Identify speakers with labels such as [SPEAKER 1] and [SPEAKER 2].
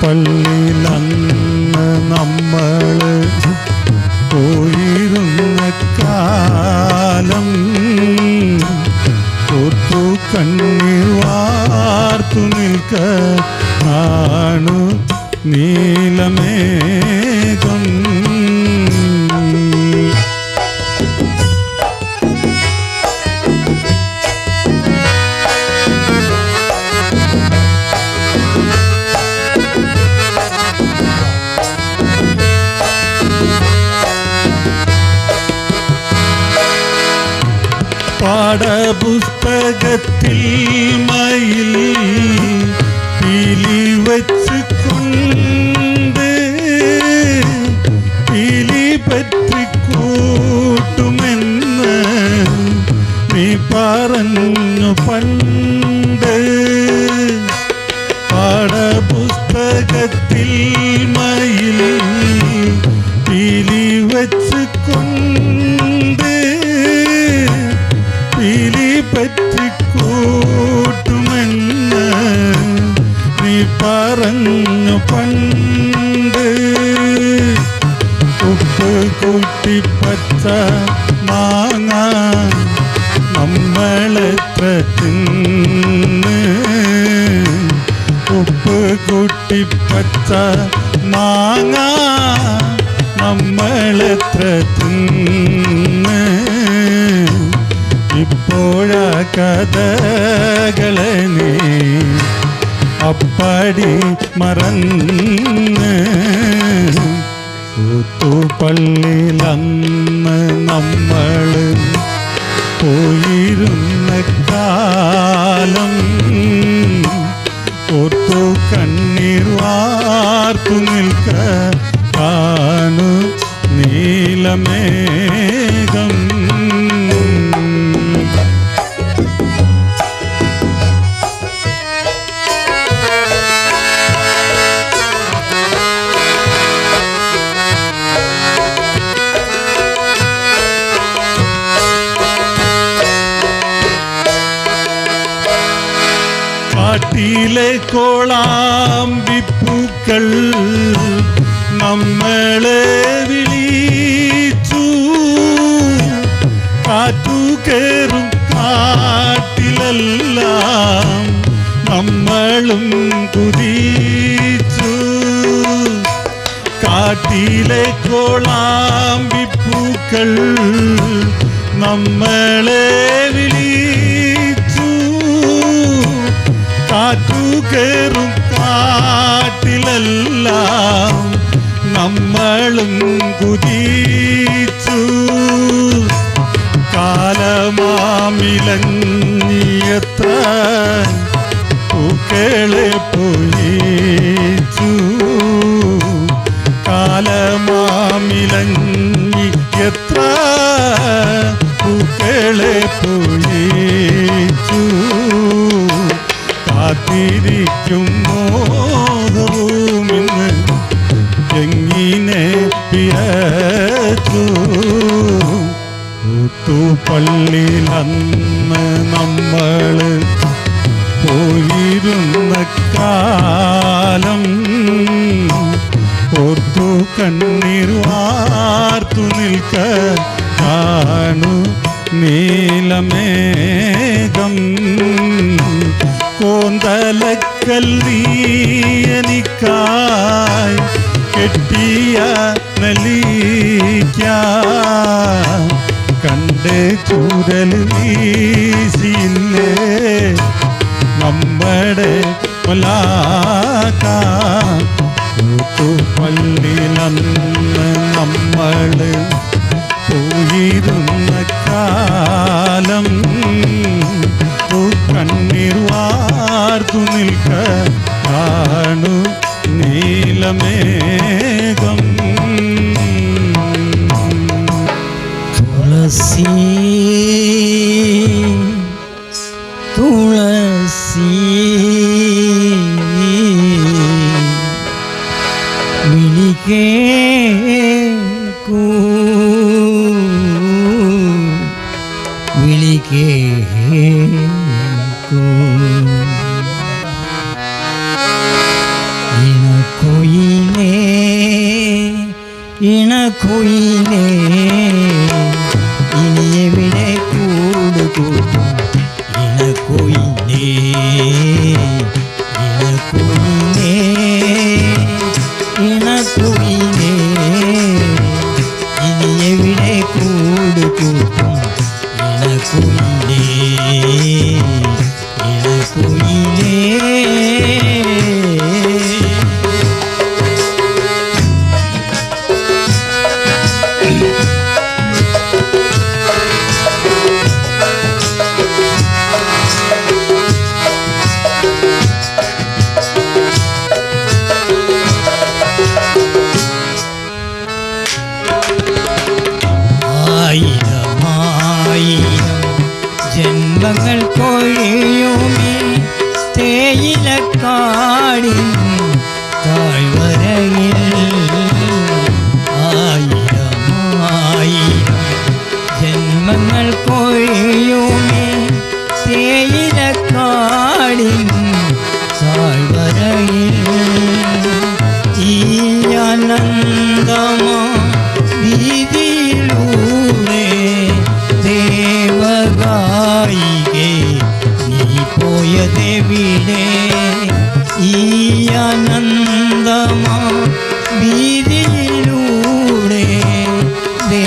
[SPEAKER 1] പള്ളിയിലന്ന് നമ്മൾ പോയിരുന്ന കാലം ഒത്തു കണ്ണീർ വാർത്തു നിൽക്ക കാണു നീലമേഘം. പാഠപുസ്തകത്തിൽ മയിൽ പിലി വച്ച് കൊണ്ട് പിലി പറ്റി കൂട്ടുമെന്ന് നീ പറഞ്ഞു പണ്ട്. പാഠപുസ്തകത്തിൽ മയിൽ പറഞ്ഞു പണ്ട്. ഉപ്പ് കൂട്ടി പച്ച മാങ്ങ നമ്മളെത്ര തിന്ന് ഉപ്പ് കൂട്ടി പച്ച മാങ്ങ നമ്മളെത്ര തിന്ന് ഇപ്പോഴാ കഥകളെ അപ്പടി മറന്ന്. പള്ളിയിലന്ന് നമ്മൾ പോയിരുന്ന കാലം ഓർത്തു കണ്ണീർ വാർത്തു നിൽക്ക. കാണു നീലമേഘം കാട്ടിലെ കോളാമ്പിപ്പൂക്കൾ നമ്മളെ വിളിച്ചു. കാറ്റു കയറും കാട്ടിലെല്ലാം നമ്മളും കുതിച്ചു. കാട്ടിലെ കോളാമ്പിപ്പൂക്കൾ നമ്മളെ കയറും കാട്ടിലെല്ലാം നമ്മളും കുതിച്ചു. കാലമാമിലഞ്ഞിയത്ര പൂക്കളെ പൊഴിച്ചു. കാലമാമിലഞ്ഞി പോയിരുന്ന കാലം ഓർത്തു കണ്ണീർ വാർത്തു നിൽക്ക കാണു നീലമേഘം. കോന്തലക്കൽ കെട്ടിയ നലിക്ക കണ്ട് ചൂരൽ വീശില്ലേ? നമ്മുടെ പള്ളിയിലന്ന് നമ്മൾ പോയിരുന്ന കാലം കണ്ണീർ വാർത്തു നിൽക്ക കാണു നീലമേഘം.
[SPEAKER 2] തുളസി கேக்கு விழி கேக்கு இனக்குயிலே இனக்குயிலே Lucas. ஆடி தாழ்வரையில் ஆயிரம் ஆயிரம் ஜென்மங்கள் பொழியுமே சேயில காடி தாழ்வரையில் தீயானந்தமா வீதியிலூரே தேவகாயிகே நீ போயதே வீடே ഈ അനന്തമാ വീതി